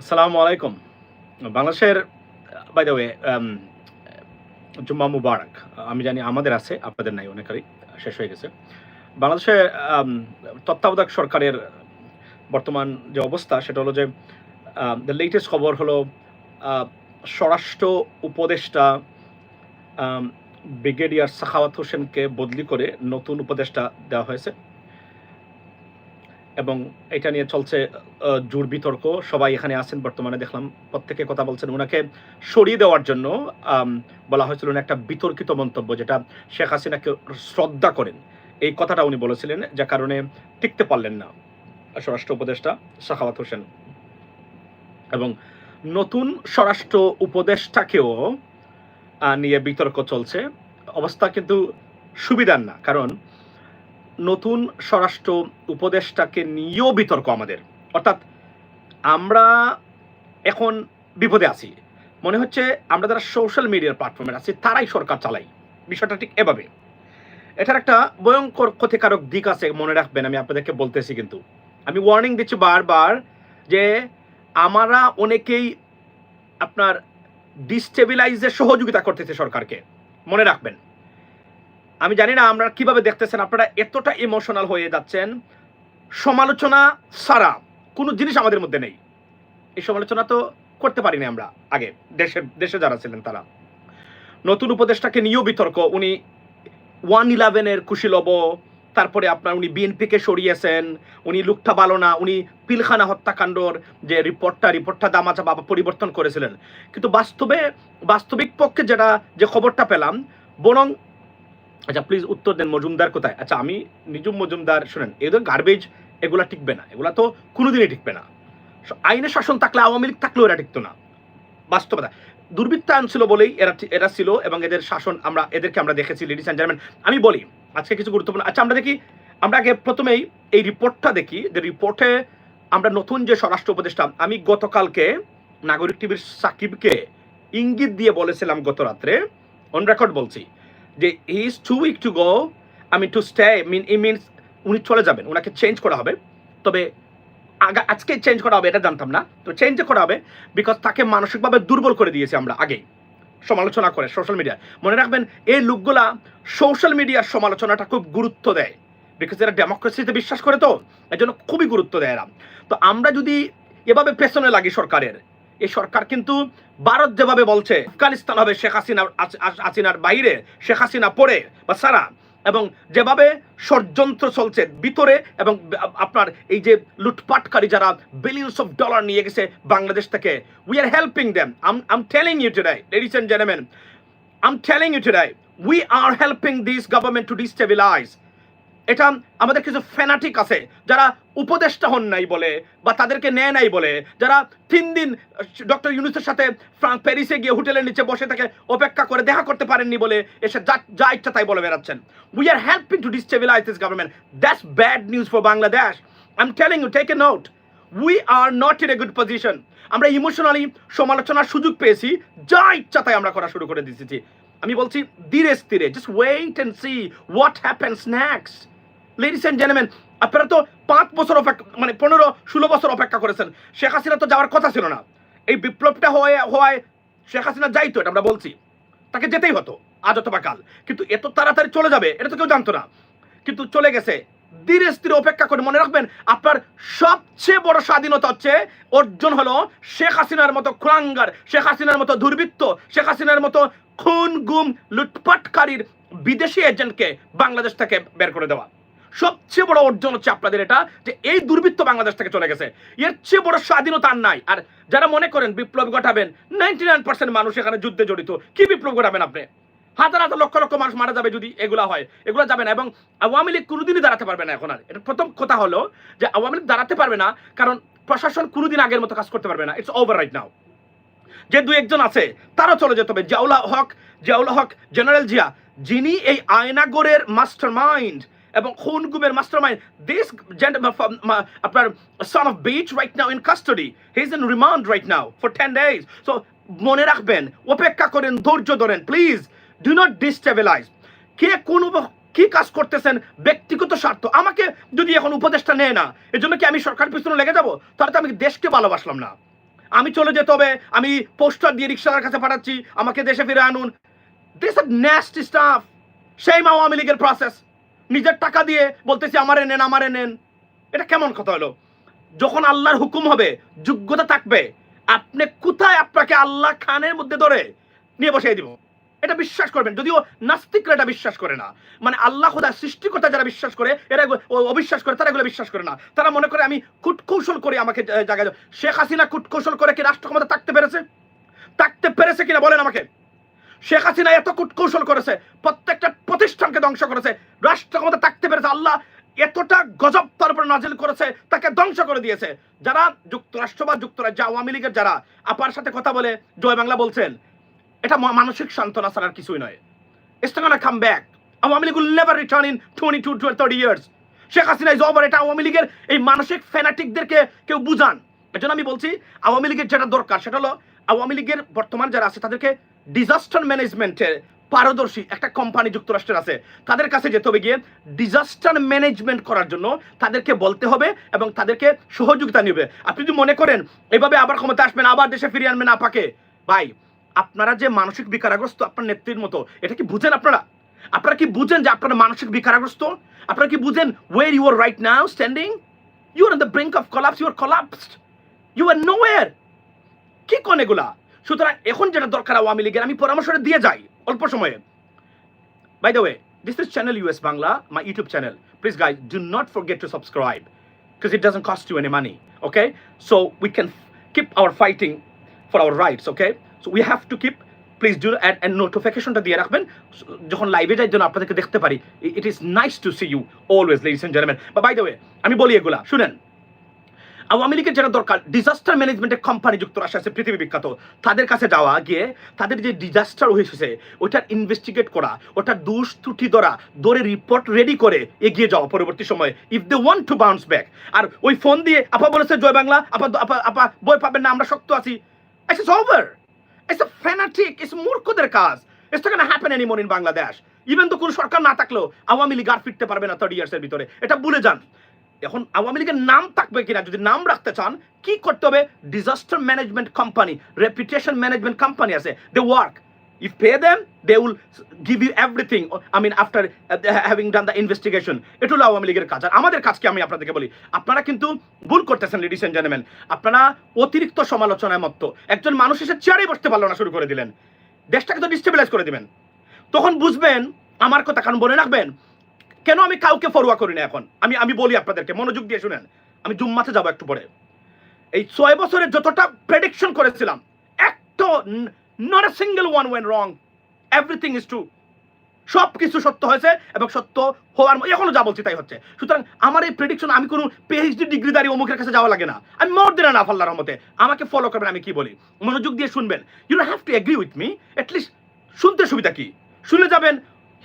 আসসালামু আলাইকুম। বাংলাদেশের বাই দ্য ওয়ে জুম্মা মুবারক আমি জানি আমাদের আছে আপনাদের নাই অনেকেরই শেষ হয়ে গেছে। বাংলাদেশের um, তত্ত্বাবধায়ক সরকারের বর্তমান যে অবস্থা সেটা হলো যে দ্য লেটেস্ট খবর হলো স্বরাষ্ট্র উপদেষ্টা um, ব্রিগেডিয়ার সাখাওয়াত হোসেনকে বদলি করে নতুন উপদেষ্টা দেওয়া হয়েছে। এবং এটা নিয়ে চলছে জোর বিতর্ক। সবাই এখানে আছেন, বর্তমানে দেখলাম প্রত্যেকে কথা বলছেন ওনাকে সরিয়ে দেওয়ার জন্য বলা হয়েছিল একটা বিতর্কিত মন্তব্য, যেটা শেখ হাসিনাকে শ্রদ্ধা করেন। এই কথাটা উনি বলেছিলেন যে কারণে টিকতে পারলেন না স্বরাষ্ট্র উপদেষ্টা শাখাওয়াত হোসেন। এবং নতুন স্বরাষ্ট্র উপদেষ্টাকেও নিয়ে বিতর্ক চলছে। অবস্থা কিন্তু সুবিধার না, কারণ নতুন স্বরাষ্ট্র উপদেষ্টাকে নিয়েও বিতর্ক আমাদের। অর্থাৎ আমরা এখন বিপদে আছি। মনে হচ্ছে আমরা যারা সোশ্যাল মিডিয়ার প্ল্যাটফর্মে আছি, তারাই সরকার চালাই। বিষয়টা ঠিক এভাবে। এটার একটা ভয়ঙ্কর ক্ষতিকারক দিক আছে, মনে রাখবেন, আমি আপনাদেরকে বলতেছি কিন্তু। আমি ওয়ার্নিং দিচ্ছি বারবার যে আমরা অনেকেই আপনার ডিস্টেবিলাইজের সহযোগিতা করতেছে সরকারকে। মনে রাখবেন। আমি জানি না আমরা কীভাবে দেখতেছেন, আপনারা এতটা ইমোশনাল হয়ে যাচ্ছেন। সমালোচনা ছাড়া কোনো জিনিস আমাদের মধ্যে নেই। এই সমালোচনা তো করতে পারিনি আমরা আগে, দেশে দেশে যারা ছিলেন তারা। নতুন উপদেষ্টাকে নিয়েও বিতর্ক, উনি ওয়ান ইলেভেনের কুশীলব তারপরে আপনার উনি বিএনপিকে সরিয়েছেন, উনি লুকটা ভালো না, উনি পিলখানা হত্যাকাণ্ডর যে রিপোর্টটা রিপোর্টটা দামাচা বাবা পরিবর্তন করেছিলেন। কিন্তু বাস্তবে, বাস্তবিক পক্ষে যেটা, যে খবরটা পেলাম, বরং আচ্ছা প্লিজ উত্তর দেন মজুমদার কোথায়? আচ্ছা আমি নিজুম মজুমদার, শুনেন এদের গার্বেজ এগুলা টিকবে না, এগুলা তো কোনোদিনই টিকবে না। আইনের শাসন থাকলে আওয়ামী লীগ থাকলেও এরা টিকতো না। বাস্তবতা। দুর্বৃত্তায়ন ছিল বলেই এরা এরা ছিল এবং এদের শাসন আমরা, এদেরকে আমরা দেখেছি লেডিস অ্যান্ড জেন্টলম্যান আমি বলি, আজকে কিছু গুরুত্বপূর্ণ আচ্ছা আমরা দেখি, আমরা আগে প্রথমেই এই রিপোর্টটা দেখি। যে রিপোর্টে আমরা নতুন যে স্বরাষ্ট্র উপদেষ্টা, আমি গতকালকে নাগরিক টিভির সাকিবকে ইঙ্গিত দিয়ে বলেছিলাম গত রাত্রে। অন রেকর্ড বলছি। যে is two week to go I mean to stay mean E means উনি চলে যাবেন ওনাকে চেঞ্জ করা হবে। তবে আগা, আজকে চেঞ্জ করা হবে এটা জানতাম না। তো চেঞ্জ করা হবে বিকজ তাকে মানসিকভাবে দুর্বল করে দিয়েছি আমরা আগেই। সমালোচনা করে সোশ্যাল মিডিয়া মনে রাখবেন, এই লোকগুলা সোশ্যাল মিডিয়ার সমালোচনাটা খুব গুরুত্ব দেয়। বিকজ এরা ডেমোক্রেসিতে বিশ্বাস করে তো এর জন্য খুবই গুরুত্ব দেয় এরা। তো আমরা যদি এভাবে পেছনে লাগি সরকারের এই সরকার কিন্তু ভারত যেভাবে বলছে, আফগানিস্তান হবে শেখ আস- হাসিনার বাইরে, শেখ হাসিনা পড়ে বা সারা। এবং যেভাবে ষড়যন্ত্র চলছে ভিতরে এবং আপনার এই যে লুটপাটকারী যারা বিলিয়ন্স অফ ডলার নিয়ে গেছে বাংলাদেশ থেকে we are helping them I'm I'm telling you today ladies and gentleman I'm telling you today we are helping this government to destabilise এটা আমাদের কিছু ফ্যানাটিক আছে, যারা উপদেষ্টা হন নাই বলে বা তাদেরকে নেয় নাই বলে, যারা তিন দিন, ডক্টর ইউনুসের সাথে প্যারিসে গিয়ে হোটেলের নিচে বসে থাকে অপেক্ষা করে দেখা করতে পারেননি বলে এসে যা যা ইচ্ছা তাই বলে বেড়াচ্ছেন। We are helping to destabilise this government that's bad news for Bangladesh I am telling you take a note we are not in a good position আমরা ইমোশনালি সমালোচনার সুযোগ পেয়েছি, যা ইচ্ছা তাই আমরা করা শুরু করে দিয়েছি। আমি বলছি, ধীরে স্থিরে just wait and see what happens next ladies and gentleman আপনারা তো পাঁচ বছর অপেক্ষা মানে পনেরো, ষোলো বছর অপেক্ষা করেছেন। শেখ হাসিনা তো যাওয়ার কথা ছিল না। এই বিপ্লবটা হয়ে হওয়ায় শেখ হাসিনা যাইতো এটা আমরা বলছি। তাকে যেতেই হতো, আজ অথবা কাল। কিন্তু এত তাড়াতাড়ি চলে যাবে, এটা তো কেউ জানতো না। কিন্তু চলে গেছে। ধীরে স্থিরে অপেক্ষা করে মনে রাখবেন, আপনার সবচেয়ে বড় স্বাধীনতা হচ্ছে, অর্জন হলো শেখ হাসিনার মতো খুরাঙ্গার শেখ হাসিনার মতো দুর্বৃত্ত, শেখ হাসিনার মতো খুন, গুম, লুটপাটকারীর বিদেশি এজেন্টকে বাংলাদেশ থেকে বের করে দেওয়া। সবচেয়ে বড় অর্জন হচ্ছে আপনাদের এটা যে এই দুর্বৃত্ত বাংলাদেশ থেকে চলে গেছে। এর চেয়ে বড় স্বাধীনতা আর নাই। আর যারা মনে করেন বিপ্লব ঘটাবেন নাইনটি নাইন পার্সেন্ট মানুষ এখানে যুদ্ধে জড়িত। কি বিপ্লব ঘটাবেন আপনি? হাজার হাজার লক্ষ লক্ষ মানুষ মারা যাবে যদি এগুলা হয়। এগুলো যাবে না। এবং আওয়ামী লীগ কোনোদিনই দাঁড়াতে পারবে না এখন আর। এটা প্রথম কথা হলো যে আওয়ামী লীগ দাঁড়াতে পারবে না, কারণ প্রশাসন কোনোদিন আগের মতো কাজ করতে পারবে না। ইটস ওভার রাইট নাও যে দু একজন আছে, তারাও চলে যেতে হবে। জিয়াউলা হক জিয়াউল হক, জেনারেল জিয়া, যিনি এই আয়নাগরের মাস্টার মাইন্ড এবং খুন গুমের মাস্টার মাইন্ড দিস আপনার son of bitch right now in custody he is in remand right now for ten days so মনে রাখবেন, অপেক্ষা করেন, ধৈর্য ধরেন প্লিজ ডু নট ডিস্টেবিলাইজ কে কোন কি কাজ করতেছেন, ব্যক্তিগত স্বার্থ, আমাকে যদি এখন উপদেশটা নেয় না, এজন্য কি আমি সরকার পিছনে লেগে যাব? তাহলে তো আমি দেশকে ভালোবাসলাম না। আমি চলে যেতে হবে, আমি পোস্টার দিয়ে রিক্সার কাছে পাঠাচ্ছি, আমাকে দেশে ফিরে আনুন। দিস আর ন্যাস্টি স্টাফ সেই আওয়ামী লীগের প্রসেস নিজের টাকা দিয়ে বলতেছি, আমারে নেন আমারে নেন। এটা কেমন কথা হলো? যখন আল্লাহর হুকুম হবে, যোগ্যতা থাকবে, আপনি কোথায় আপনাকে আল্লাহ খানের মধ্যে ধরে নিয়ে বসিয়ে দিব? এটা বিশ্বাস করবেন, যদিও নাস্তিকরা এটা বিশ্বাস করে না। মানে আল্লাহ খোদা সৃষ্টিকর্তা যারা বিশ্বাস করে, এরা অবিশ্বাস করে, তারা এগুলো বিশ্বাস করে না। তারা মনে করে, আমি কুটকৌশল করে আমাকে জায়গায় শেখ হাসিনা কুটকৌশল করে কি রাষ্ট্র ক্ষমতা থাকতে পেরেছে? থাকতে পেরেছে কিনা বলেন আমাকে। শেখ হাসিনা এত কুটকৌশল করেছে, প্রত্যেকটা প্রতিষ্ঠানকে ধ্বংস করেছে, রাষ্ট্র ক্ষমতা থাকতে পেরেছে, আল্লাহ এতটা গজব তার উপরে নাজিল করেছে, তাকে ধ্বংস করে দিয়েছে। যারা যুক্তরাষ্ট্র বা যুক্তরাজ্য আওয়ামী লীগের যারা আপার সাথে কথা বলে, জয় বাংলা বলছেন, এটা মানসিক সান্ত্বনা ছাড়া আর কিছুই নয়। Not gonna come Awami League will never return in 22 to 30 years. Sheikh Hasina is over এটা আওয়ামী লীগের এই মানসিক ফ্যানাটিকদেরকে কেউ বুঝান। এজন্য আমি বলছি, আওয়ামী লীগের যেটা দরকার, সেটা হলো আওয়ামী লীগের বর্তমান যারা আছে, তাদেরকে ডিজাস্টার ম্যানেজমেন্টের পারদর্শী একটা কোম্পানি যুক্তরাষ্ট্রের আছে। তাদের কাছে যেতে হবে গিয়ে ডিজাস্টার ম্যানেজমেন্ট করার জন্য তাদেরকে বলতে হবে এবং তাদেরকে সহযোগিতা নেবে। আপনি যদি মনে করেন, এভাবে আবার ক্ষমতা আসবেন, আবার দেশে ফিরিয়ে আনবেন আপাকে ভাই, আপনারা যে মানসিক বিকারগ্রস্ত আপনার নেত্রীর মতো, এটা কি বুঝেন আপনারা? আপনারা কি বুঝেন যে আপনারা মানসিক বিকারগ্রস্ত? আপনারা কি বুঝেন where you are right now standing you are the brink of collapse you are collapsed you are nowhere কি কোন এগুলা? সুতরাং এখন যেটা দরকার আওয়ামী লীগের, আমি পরামর্শটা দিয়ে যাই, অল্প সময়ে। By the way this is channel US Bangla my YouTube channel please guys do not forget to subscribe because it doesn't cost you any money, okay? So, we can keep our fighting for our rights, okay? So, we have to keep please do add and নোটিফিকেশনটা দিয়ে রাখবেন। যখন লাইভে যাই, যেন আপনাদেরকে দেখতে পারি it is nice to see you always ladies and gentleman বা বাই দ্য ওয়ে আমি বলি এগুলা, শুনেন। আওয়ামী লীগের যেটা দরকার ডিজাস্টার ম্যানেজমেন্টের কোম্পানি যুক্তরাষ্ট্রে আছে, পৃথিবী বিখ্যাত। তাদের কাছে যাওয়া, গিয়ে তাদের যে ডিজাস্টার হয়েছে ওটার ইনভেস্টিগেট করা ওটার দোষ ত্রুটি ধরা, ধরে রিপোর্ট রেডি করে এগিয়ে যাওয়া পরবর্তী সময়ে if they want to bounce back আর ওই ফোন দিয়ে, আপা বলেছে জয় বাংলা, আপা আপা বই পাবেন না, আমরা শক্ত আছি। It's over it's a fanatic it's মূর্খদের কাজ। It's not gonna happen anymore in Bangladesh even তো কোনো সরকার না থাকলেও, আওয়ামী লীগ আর ফিরতে পারবে না থার্ড ইয়ার্সের ভিতরে। এটা ভুলে যান। এখন আওয়ামী লীগের নাম থাকবে কিনা? যদি নাম রাখতে চান, কি করতে হবে? Disaster management company reputation management company আছে। They work if pay them they will give you everything I mean after having done the investigation এটা হলো আওয়ামী লীগের কাজ। আর আমাদের কাজকে আমি আপনাদেরকে বলি? আপনারা কিন্তু ভুল করতেছেন লেডিস এন্ড জেন্টলম্যান আপনারা অতিরিক্ত সমালোচনায় মত্ত। একজন মানুষ এসে চেয়ারেই বসতে পারল না, শুরু করে দিলেন। দেশটাকে তো ডিস্টেবিলাইজ করে দিবেন। তখন বুঝবেন, আমার কথা কারণ বলে রাখবেন কেন আমি কাউকে ফরোয়া করি না এখন? আমি আমি বলি আপনাদেরকে, মনোযোগ দিয়ে শুনেন। আমি জুম্মাতে যাব একটু পরে। এই ছয় বছরে যতটা প্রেডিকশন করেছিলাম একটা not a single one went wrong everything is true সব কিছু সত্য হয়েছে এবং সত্য হওয়ার এখনও যা বলছি তাই হচ্ছে। সুতরাং আমার এই প্রেডিকশন আমি কোনো পিএইচডি ডিগ্রিদারি অমুকের কাছে যাওয়া লাগে না। আমি মোর দেন না, আল্লাহর রহমতে। আমাকে ফলো করবেন, আমি কি বলি? মনোযোগ দিয়ে শুনবেন। You have to agree with me at least শুনতে সুবিধা কি? শুনে যাবেন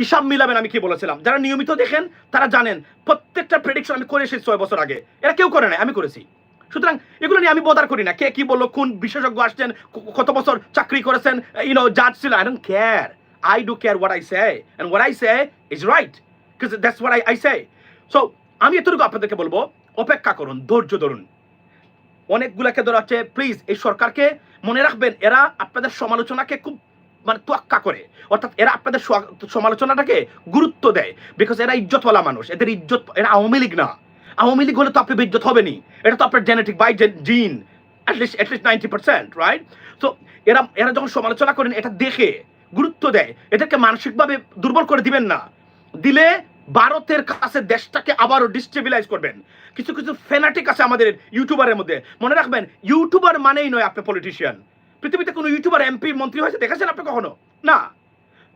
হিসাব মিলাবেন আমি কি বলেছিলাম। যারা নিয়মিত দেখেন, তারা জানেন, প্রত্যেকটা প্রেডিকশন আমি করে এসেছি ছয় বছর আগে। এরা কেউ করে নাই, আমি করেছি। সুতরাং এগুলো নিয়ে আমি বদার করি না। কে কি বলল, কোন বিশেষজ্ঞ আসছেন কত বছর চাকরি করেছেন ইউনো জাজ ছিল I don't care I do care what I say and what I say is right that's what I I say so আমি এতটুকু আপনাদেরকে বলব, অপেক্ষা করুন, ধৈর্য ধরুন। অনেকগুলাকে ধরা হচ্ছে প্লিজ এই সরকারকে মনে রাখবেন, এরা আপনাদের সমালোচনাকে খুব মানে তোয়াক্কা করে। অর্থাৎ এরা আপনাদের সমালোচনাটাকে গুরুত্ব দেয়। বিকজ এরা ইজ্জতওয়ালা মানুষ। এদের ইজ্জত এরা আওয়ামী লীগ না। আওয়ামী লীগ হলে তো আপনি ইজ্জত হবেনি এটা তো আপনার genetic by gene at least at least ninety percent right তো এরা এরা যখন সমালোচনা করেন, এটা দেখে গুরুত্ব দেয়। এদেরকে মানসিকভাবে দুর্বল করে দিবেন না। দিলে ভারতের কাছে দেশটাকে আবারও ডিস্টেবিলাইজ করবেন। কিছু কিছু ফেনাটিক আছে আমাদের ইউটিউবারের মধ্যে। মনে রাখবেন ইউটিউবার মানেই নয় আপনি পলিটিশিয়ান পৃথিবীতে কোনো ইউটিউবার এমপি মন্ত্রী হয়েছে, দেখেছেন আপনি কখনো? না।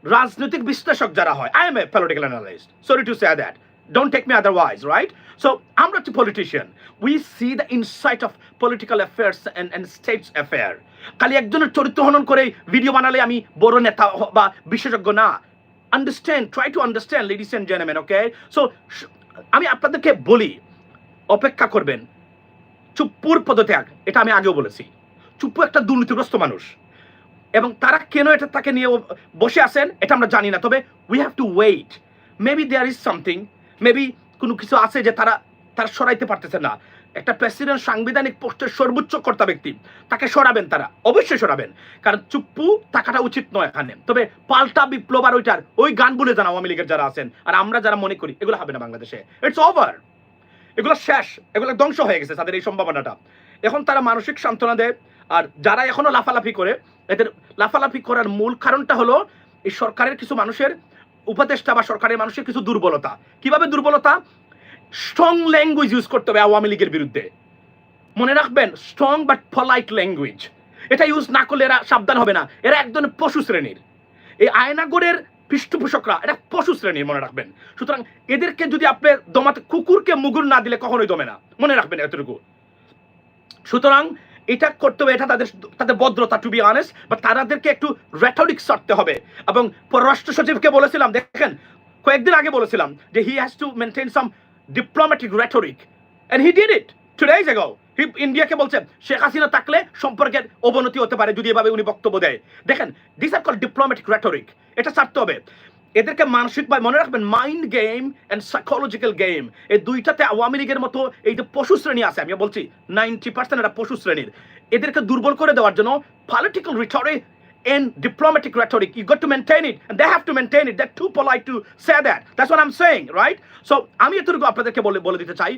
রাজনৈতিক বিশ্লেষক যারা হয় I am a political analyst sorry to say that don't take me otherwise right so আমরা হচ্ছে politician we see the insight of political affairs and and states affair খালি একজনের চরিত্র হনন করে ভিডিও বানালে আমি বড় নেতা বা বিশেষজ্ঞ না। Understand try to understand ladies and gentleman okay so আমি আপনাদেরকে বলি, অপেক্ষা করবেন। চুপ্পুর পদত্যাগ, এটা আমি আগেও বলেছি। চুপ্পু একটা দুর্নীতিগ্রস্ত মানুষ। এবং তারা কেন এটা তাকে নিয়ে বসে আছেন, এটা আমরা জানি না। তবে we have to wait maybe there is something maybe কোনো কিছু আছে যে তারা তারা সরাইতে পারতেছে না। একটা প্রেসিডেন্ট সাংবিধানিক পোস্টের সর্বোচ্চ কর্তা ব্যক্তি, তাকে সরাবেন তারা, অবশ্যই সরাবেন। কারণ চুপ্পু থাকাটা উচিত নয় এখানে। তবে পাল্টা বিপ্লব আর ওইটার, ওই গান বলে যান আওয়ামী লীগের যারা আছেন, আর আমরা যারা মনে করি, এগুলো হবে না বাংলাদেশে। ইটস ওভার এগুলো শেষ, এগুলো ধ্বংস হয়ে গেছে তাদের এই সম্ভাবনাটা। এখন তারা মানসিক সান্ত্বনা দেয় আর যারা এখনও লাফালাফি করে, এদের লাফালাফি করার মূল কারণটা হলো এই সরকারের কিছু মানুষের উপদেষ্টা বা সরকারের মানুষের কিছু দুর্বলতা। কীভাবে দুর্বলতা? স্ট্রং ল্যাঙ্গুয়েজ ইউজ করতে হবে আওয়ামী লীগের বিরুদ্ধে। মনে রাখবেন স্ট্রং বাট পলাইট ল্যাঙ্গুয়েজ এটা ইউজ না করলে এরা সাবধান হবে না। এরা একদম পশু শ্রেণির। এই আয়নাগরের পৃষ্ঠপোষকরা এটা পশু শ্রেণির, মনে রাখবেন। সুতরাং এদেরকে যদি আপনি দমাতে, কুকুরকে মুগুর না দিলে কখনোই দমে না। মনে রাখবেন এতটুকু। সুতরাং এটা করতে হবে, এটা তাদের তাদের ভদ্রতা টু বি অনেস্ট বা তাদেরকে একটু রেটরিক সারতে হবে। এবং পররাষ্ট্র সচিবকে বলেছিলাম, দেখেন, কয়েকদিন আগে বলেছিলাম যে he has to maintain some diplomatic rhetoric and he did it two days ago he ইন্ডিয়াকে বলছেন শেখ হাসিনা থাকলে সম্পর্কের অবনতি হতে পারে, যদি এভাবে উনি বক্তব্য দেয়। দেখেন this are call diplomatic rhetoric এটা ছাড়তে হবে। এদেরকে মানসিক মানসিকভাবে মনে রাখবেন mind game and psychological game এই দুইটাতে আওয়ামী লীগের মতো এই যে পশু শ্রেণি আছে আমি বলছি নাইনটি পার্সেন্ট এটা পশু শ্রেণির এদেরকে দুর্বল করে দেওয়ার জন্য political rhetoric and diplomatic rhetoric. You got to maintain it, and they have to maintain it. They're too polite to say that. That's what I'm saying, right? So আমি এতটুকু আপনাদেরকে বলে বলে দিতে চাই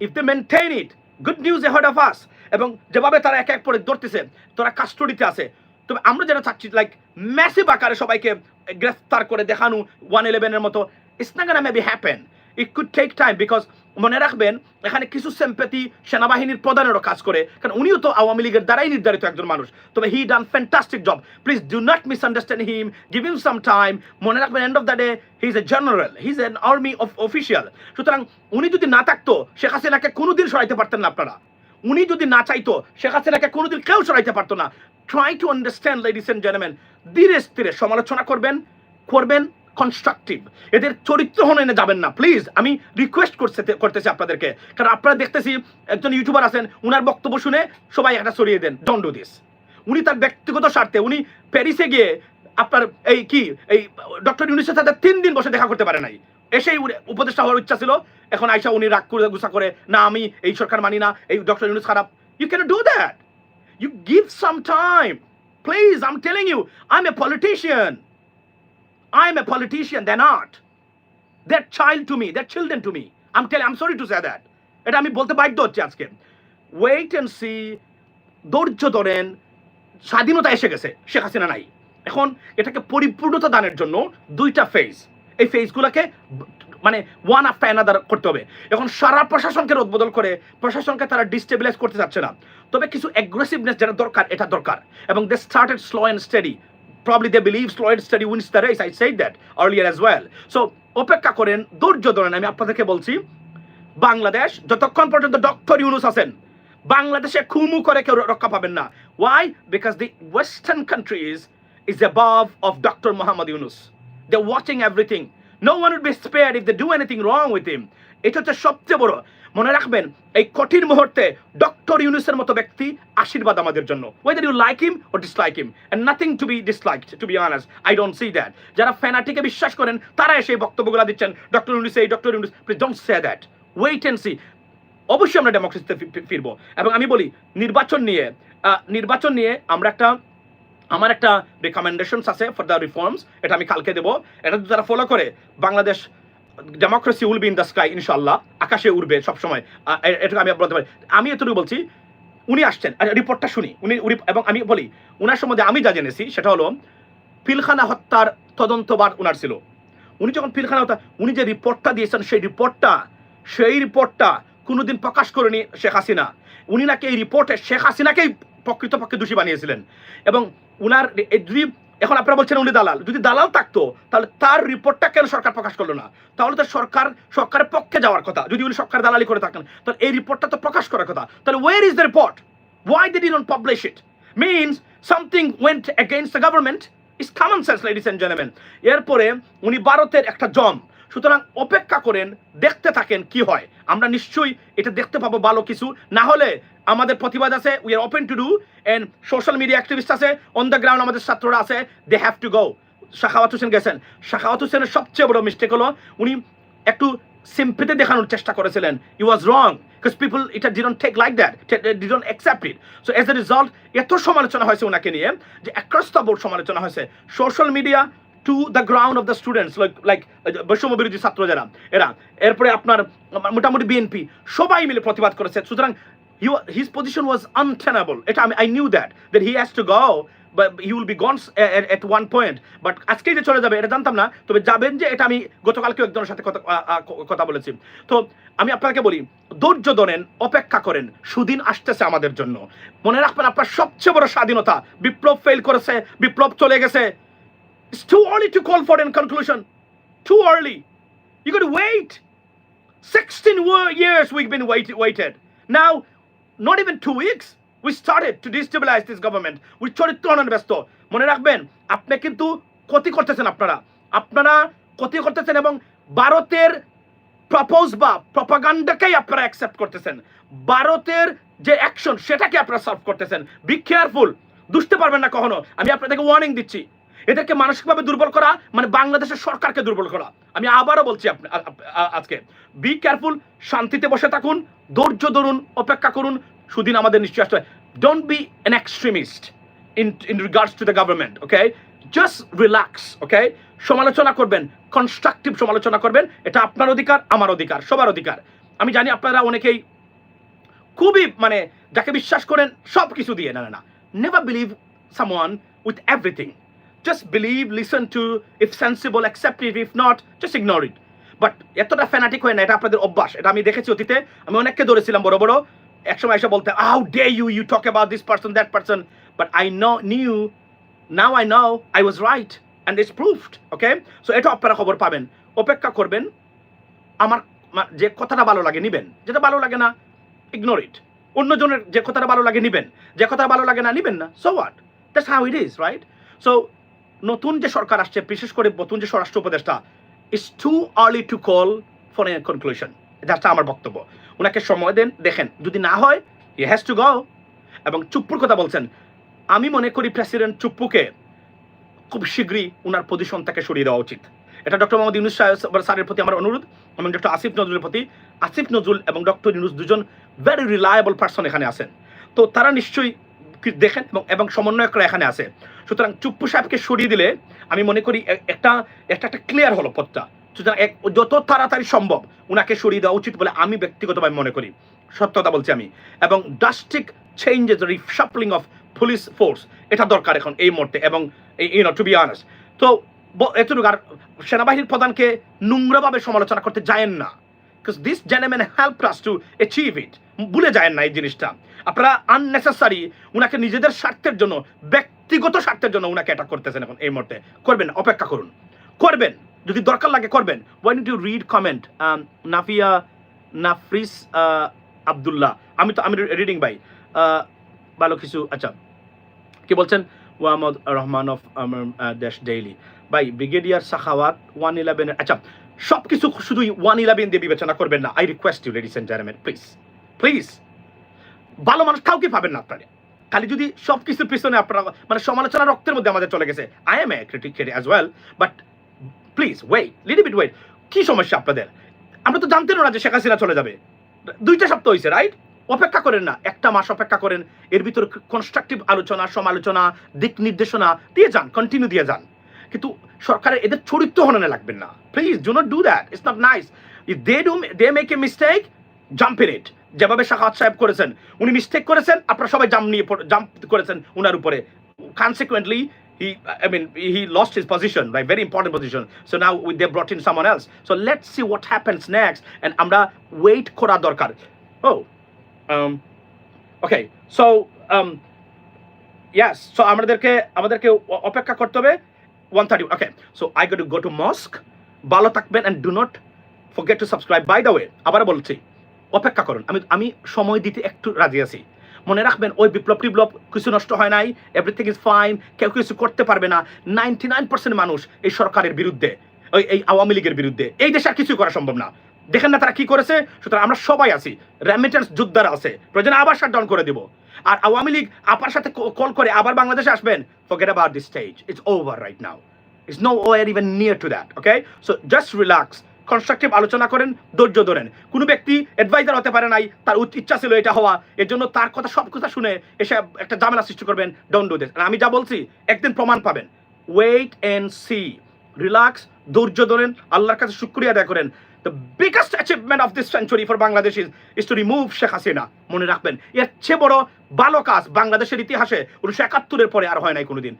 if they maintain it good news ahead of us এবং যেভাবে তারা এক এক করে ধরতেছে তারা কাস্টডিতে আছে তবে আমরা যেটা চাচ্ছি লাইক ম্যাসিভ আকারে সবাইকে গ্রেফতার করে দেখানো ওয়ান ইলেভেনের মতো। It's not gonna maybe happen it could take time because মনে রাখবেন, এখানে কিছু সেম্পেতি সেনাবাহিনীর প্রধানেরও কাজ করে। কারণ উনিও তো আওয়ামী লীগের দ্বারাই নির্ধারিত একজন মানুষ। তবে he done fantastic job please do not misunderstand him give him some time মনে রাখবেন end of the day he is a general he is an army of official সুতরাং উনি যদি না থাকতো, শেখ হাসিনাকে কোনোদিন সরাইতে পারতেন না আপনারা। উনি যদি না চাইতো, শেখ হাসিনাকে কোনোদিন কেউ সরাইতে পারতো না। Try to understand ladies and gentleman ধীরে স্থিরে সমালোচনা করবেন করবেন কনস্ট্রাকটিভ এদের চরিত্র হননে যাবেন না। প্লিজ আমি রিকোয়েস্ট করতে করতেছি আপনাদেরকে। কারণ আপনারা দেখতেছি একজন ইউটিউবার আছেন, উনার বক্তব্য শুনে সবাই একটা সরিয়ে দেন। ডোন্ট দিস উনি তার ব্যক্তিগত স্বার্থে, উনি প্যারিসে গিয়ে আপনার এই কি, এই ডক্টর ইউনিসের সাথে তিন দিন বসে দেখা করতে পারে নাই। এসেই উপদেষ্টা হওয়ার ইচ্ছা ছিল। এখন আইসা উনি রাগ করে, গুসা করে, না, আমি এই সরকার মানি না, এই ডক্টর ইউনিস খারাপ। You can do that you give some time please I am telling you I am a politician I am a politician, they're not. They're child to me, they're children to me. I'm telling, I'm sorry to say that. এটা আমি বলতে বাধ্য হচ্ছি আজকে wait and C ধৈর্য ধরেন স্বাধীনতা এসে গেছে শেখ হাসিনা নাই এখন এটাকে পরিপূর্ণতা দানের জন্য দুইটা ফেজ এই ফেজগুলোকে মানে ওয়ান আফটার অ্যানাদার করতে হবে। এখন সারা প্রশাসনকে রদবদল করে প্রশাসনকে তারা ডিস্টেবিলাইজ করতে চাচ্ছে না। তবে কিছু অ্যাগ্রেসিভনেস যেটা দরকার, এটা দরকার। এবং they started slow and study probably they believe slow and steady wins the race. I said that earlier as well. So, অপেক্ষা করেন, ধৈর্য ধরেন, আমি আপনাদেরকে বলছি, বাংলাদেশ যতক্ষণ পর্যন্ত ডক্টর ইউনুস আছেন, বাংলাদেশে খুমু করে কেউ রক্ষা পাবেন না। Why because the western countries is above of doctor Mohammad Yunus they watching everything no one would be spare if they do anything wrong with him এটা হচ্ছে সবচেয়ে বড়। মনে রাখবেন, এই কঠিন মুহূর্তে ডক্টর ইউনুসের মতো ব্যক্তি আশীর্বাদ আমাদের জন্য। Whether you like him or dislike him and nothing to be disliked to be honours I don't see that যারা ফ্যানাটিকে বিশ্বাস করেন তারা এসে বক্তব্যগুলো দিচ্ছেন, ডক্টর ইউনুস এই, doctor Yunus please don't say that wait and see অবশ্যই আমরা ডেমোক্রেসিতে ফিরবো। এবং আমি বলি, নির্বাচন নিয়ে নির্বাচন নিয়ে আমরা একটা আমার একটা রেকমেন্ডেশনস আছে ফর দ্য রিফর্মস এটা আমি কালকে দেবো। এটা যদি তারা ফলো করে Bangladesh democracy will be in the sky ইনশাল্লাহ আকাশে উড়বে সবসময়। আহ, এ- এটুকু আমি বলতে পারি। আমি এতটুকু বলছি উনি আসছেন। রিপোর্টটা শুনি। উনি এবং আমি বলি উনার সম্বন্ধে আমি যা জেনেছি সেটা হলো পিলখানা হত্যার তদন্তবার উনার ছিল। উনি যখন পিলখানা হত্যা উনি যে রিপোর্টটা দিয়েছেন সেই রিপোর্টটা সেই রিপোর্টটা কোনোদিন প্রকাশ করেনি শেখ হাসিনা। উনি নাকি এই রিপোর্টে শেখ হাসিনাকেই প্রকৃতপক্ষে দোষী বানিয়েছিলেন। এবং উনার যদি এখন আপনারা বলছেন উনি দালাল। যদি দালাল থাকতো, তাহলে তার রিপোর্টটা কেন সরকার প্রকাশ করল না? তাহলে তো সরকার সরকারের পক্ষে যাওয়ার কথা। যদি উনি সরকার দালালি করে থাকেন, তাহলে এই রিপোর্টটা তো প্রকাশ করার কথা। তাহলে where is the report why you not publish it means something went against the government is common sense ladies and gentleman এরপরে উনি ভারতের একটা জম সুতরাং অপেক্ষা করেন, দেখতে থাকেন কি হয়। আমরা নিশ্চয়ই এটা দেখতে পাবো ভালো কিছু। না হলে আমাদের প্রতিবাদ আছে we are open to do and social media activist আছে অন দ্য গ্রাউন্ড আমাদের ছাত্ররা আছে they have to go Sakhawat Hossain গেছেন। শাখাওয়াত হোসেনের সবচেয়ে বড় মিস্টেক হলো, উনি একটু সিম্পিতে দেখানোর চেষ্টা করেছিলেন। You was wrong because people এটা didn't take like that didn't accept it so as a result এত সমালোচনা হয়েছে ওনাকে নিয়ে, যে অ্যাক্রস দ্য বোর্ড সমালোচনা হয়েছে। Social media to the ground of the students like like বৈষম্য বিরোধী ছাত্র যারা এরা এরপরে আপনার মোটামুটি বিএনপি সবাই মিলে প্রতিবাদ করেছে সুতরাং হিজ পজিশন ওয়াজ আনটেনেবল এটা আমি I knew that that he has to go but he will be gone at, at আজকে যে চলে যাবে এটা জানতাম না তবে যাবেন যে এটা আমি গতকালকেও একজনের সাথে কথা বলেছি। তো আমি আপনাকে বলি ধৈর্য ধরেন অপেক্ষা করেন সুদিন আসতেছে আমাদের জন্য। মনে রাখবেন আপনার সবচেয়ে বড় স্বাধীনতা বিপ্লব ফেল করেছে বিপ্লব চলে গেছে। It's too early to call for a conclusion. Too early. You got to wait. 16 years we've been wait- waited. Now, not even two weeks, we started to destabilize this government. We চরিত্র হনন ব্যস্ত মনে রাখবেন আপনি কিন্তু ক্ষতি করতেছেন আপনারা আপনারা ক্ষতি করতেছেন এবং ভারতের প্রপোজ বা প্রপাগান্ডাকেই আপনারা অ্যাকসেপ্ট করতেছেন ভারতের যে অ্যাকশন সেটাকে আপনারা সার্ভ করতেছেন বি কেয়ারফুল দুষতে পারবেন না কখনো আমি আপনাদেরকে ওয়ার্নিং দিচ্ছি এদেরকে মানসিকভাবে দুর্বল করা মানে বাংলাদেশের সরকারকে দুর্বল করা। আমি আবারও বলছি আজকে বি কেয়ারফুল শান্তিতে বসে থাকুন, ধৈর্য ধরুন, অপেক্ষা করুন, সুদিন আমাদের নিশ্চয় আসতে don't be an extremist in in regards to the government okay just relax okay সমালোচনা করবেন কনস্ট্রাকটিভ সমালোচনা করবেন, এটা আপনার অধিকার, আমার অধিকার, সবার অধিকার। আমি জানি আপনারা অনেকেই খুবই মানে যাকে বিশ্বাস করেন সব কিছু দিয়ে, না না না। Never believe someone with everything just believe listen to if sensible accept it if not just ignore it but এতটা ফ্যানাটিক হয় না, এটা আপনাদের অভ্যাস। এটা আমি দেখেছি অতীতে। আমি অনেককে ধরেছিলাম, বড় বড়। একসময় এসে বলতে how dare you you talk about this person that person but I know knew now I now I was right and it's proofed okay so এটা আপনারা খবর পাবেন। অপেক্ষা করবেন, আমার যে কথাটা ভালো লাগে, নিবেন। যেটা ভালো লাগে না ইগনোর ইট অন্যজনের যে কথাটা ভালো লাগে, নিবেন। যে কথা ভালো লাগে না, নিবেন না। So what that's how it is right so নতুন যে সরকার আসছে, বিশেষ করে নতুন যে স্বরাষ্ট্র উপদেষ্টা it's too early to call for a conclusion এটা আমার বক্তব্য। ওনাকে সময় দেন, দেখেন, যদি না হয় ই হ্যাজ টু গো এবং চুপ্পুর কথা বলছেন, আমি মনে করি প্রেসিডেন্ট চুপ্পুকে খুব শীঘ্রই ওনার পজিশন থেকে সরিয়ে দেওয়া উচিত। এটা ডক্টর মোহাম্মদ ইউনুস স্যারের প্রতি আমার অনুরোধ, এবং ডক্টর আসিফ নজরুলের প্রতি। আসিফ নজরুল এবং ডক্টর ইউনুস দুজন ভেরি রিলায়েবল পার্সন এখানে আছেন। তো তারা নিশ্চয়ই দেখেন এবং এবং সমন্বয়করা এখানে আছে। সুতরাং চুপ্পু সাহেবকে সরিয়ে দিলে আমি মনে করি একটা একটা একটা ক্লিয়ার হলো পথটা। সুতরাং এক- যত তাড়াতাড়ি সম্ভব ওনাকে সরিয়ে দেওয়া উচিত বলে আমি ব্যক্তিগতভাবে মনে করি। সত্যতা বলছি আমি। এবং drastic changes reshuffling of police force এটা দরকার এখন এই মুহূর্তে এবং এই ইউনো টু বি অনার্স তো এতটুকু আর সেনাবাহিনীর প্রধানকে নোংরাভাবে সমালোচনা করতে যায়েন না। Because this জেনেমেন help us to achieve it ভুলে যায় না এই জিনিসটা। আপনারা আননেসেসারি উনাকে নিজেদের স্বার্থের জন্য, ব্যক্তিগত স্বার্থের জন্য উনাকে এটা করতেছেন এখন এই মুহূর্তে। করবেন, অপেক্ষা করুন। করবেন, যদি দরকার লাগে করবেন। One you read comment Nafia, Nafris Abdullah? আমি তো, আমি রিডিং ভাই। ভালো কিছু আচ্ছা। কি বলছেন? Wamod Rahman of Desh daily. ভাই, ব্রিগেডিয়ার সাখাওয়াত ওয়ান ইলেভেনের আচ্ছা সব কিছু শুধু ওয়ান ইলেভেন দিয়ে বিবেচনা করবেন না। I request you ladies and gentleman please please ভালো মানুষ কাউকে পাবেন না আপনারা খালি যদি সব কিছুর পিছনে আপনারা মানে সমালোচনা রক্তের মধ্যে আমাদের চলে গেছে। I am a critic as well but please wait little bit wait কি সমস্যা আপনাদের? আমরা তো জানতেন না যে শেখ হাসিনা চলে যাবে। দুইটা সপ্তাহ হয়েছে রাইট অপেক্ষা করেন না, একটা মাস অপেক্ষা করেন, এর ভিতরে কনস্ট্রাকটিভ আলোচনা, সমালোচনা, দিক নির্দেশনা, দিয়ে যান কন্টিনিউ দিয়ে যান। কিন্তু সরকারের এদের চরিত্র হননে লাগবেন না। Please do not do that it's not nice they do they make a mistake jump in যেভাবে শাখাত সাহেব করেছেন, উনি মিস্টেক করেছেন, আপনারা সবাই জাম্প নিয়ে জাম্প করেছেন উনার উপরে। Consequently his position right very important position. So now we- they brought in someone else. So let's see what happens next, and আমরা wait করা দরকার। Okay, so um yes, so আমাদেরকে আমাদেরকে অপেক্ষা করতে হবে। 130 okay, so i got to go to mosque ভালো থাকবেন and do not forget to subscribe. By the way আবার বলছি, অপেক্ষা করুন। আমি আমি সময় দিতে একটু রাজি আছি। মনে রাখবেন, ওই বিপ্লব টিপ্লব কিছু নষ্ট হয় নাই এভরিথিং ইজ ফাইন কেউ কিছু করতে পারবে না। নাইনটি নাইন পার্সেন্ট মানুষ এই সরকারের বিরুদ্ধে, ওই, এই আওয়ামী লীগের বিরুদ্ধে, এই দেশে আর কিছু করা সম্ভব না। দেখেন না তারা কি করেছে? সুতরাং আমরা সবাই আছি। রেমিটেন্স যোদ্ধারা আছে। প্রয়োজনে আবার শাটডাউন করে দিব। আর আওয়ামী লীগ আপার সাথে কল করে আবার বাংলাদেশে আসবেন forget about this stage it's over right now It's nowhere even near to that, okay? So just relax, constructive আলোচনা করেন ধৈর্য ধরেন। কোনো ব্যক্তি অ্যাডভাইজার হতে পারে নাই তার ইচ্ছা ছিল এটা হওয়া এর জন্য তার কথা সব কথা শুনে এসে একটা ঝামেলা সৃষ্টি করবেন ডোন্ট ডু দিস আমি যা বলছি একদিন প্রমাণ পাবেন। ওয়েট অ্যান্ড সি রিল্যাক্স ধৈর্য ধরেন আল্লাহর কাছে শুক্রিয়া আদায় করেন। The biggest achievement of this century for Bangladesh is is to remove Sheikh Hasina মনে রাখবেন, এর চেয়ে বড় ভালো কাজ বাংলাদেশের ইতিহাসে উনিশশো একাত্তরের পরে আর হয় নাই কোনোদিন।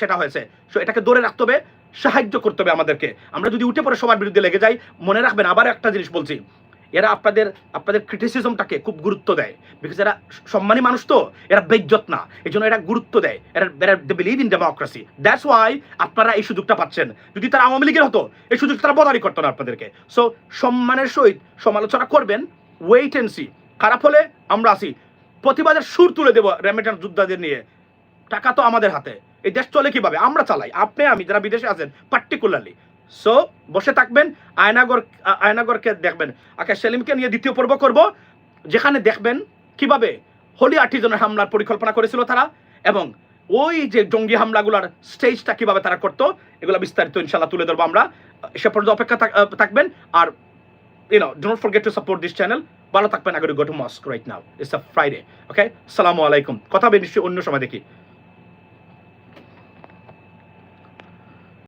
সেটা হয়েছে। সো এটাকে ধরে রাখতে হবে, সাহায্য করতে হবে আমাদেরকে। আমরা যদি উঠে পড়ে সবার বিরুদ্ধে লেগে যাই, মনে রাখবেন আবার একটা জিনিস বলছি এরা আপনাদের আপনাদের ক্রিটিসিজমটাকে খুব গুরুত্ব দেয়। বিকজ এরা সম্মানী মানুষ তো, এরা বেজ্জত না। এই জন্য এরা গুরুত্ব দেয়। এরা এরা they believe in democracy that's why আপনারা এই সুযোগটা পাচ্ছেন। যদি তারা আওয়ামী লীগের হতো, এই সুযোগ তারা বদারি করতো না আপনাদেরকে। সো সম্মানের সহিত সমালোচনা করবেন ওয়েট এন্ড সি খারাপ হলে আমরা আসি। প্রতিবাদের সুর তুলে দেবো রেমিটার যোদ্ধাদের নিয়ে। টাকা তো আমাদের হাতে। এই দেশ চলে কীভাবে? আমরা চালাই। আপনি, আমি যারা বিদেশে আছেন পার্টিকুলারলি সো বসে থাকবেন, আয়নাগর আয়নাগরকে দেখবেন। আকাশ সেলিমকে নিয়ে দ্বিতীয় পর্ব করব, যেখানে দেখবেন কীভাবে হোলি আর্টিজনের হামলার পরিকল্পনা করেছিল তারা এবং ওই যে জঙ্গি হামলাগুলোর স্টেজটা কীভাবে তারা করতো, এগুলো বিস্তারিত ইনশাল্লাহ তুলে ধরবো আমরা। সে পর্যন্ত অপেক্ষা থাকবেন। আর you know don't forget to support this channel ভালো থাকবেন আগে go to mosque right now it's a Friday okay সালামু আলাইকুম। কথা হবে নিশ্চয়ই অন্য সময় দেখি।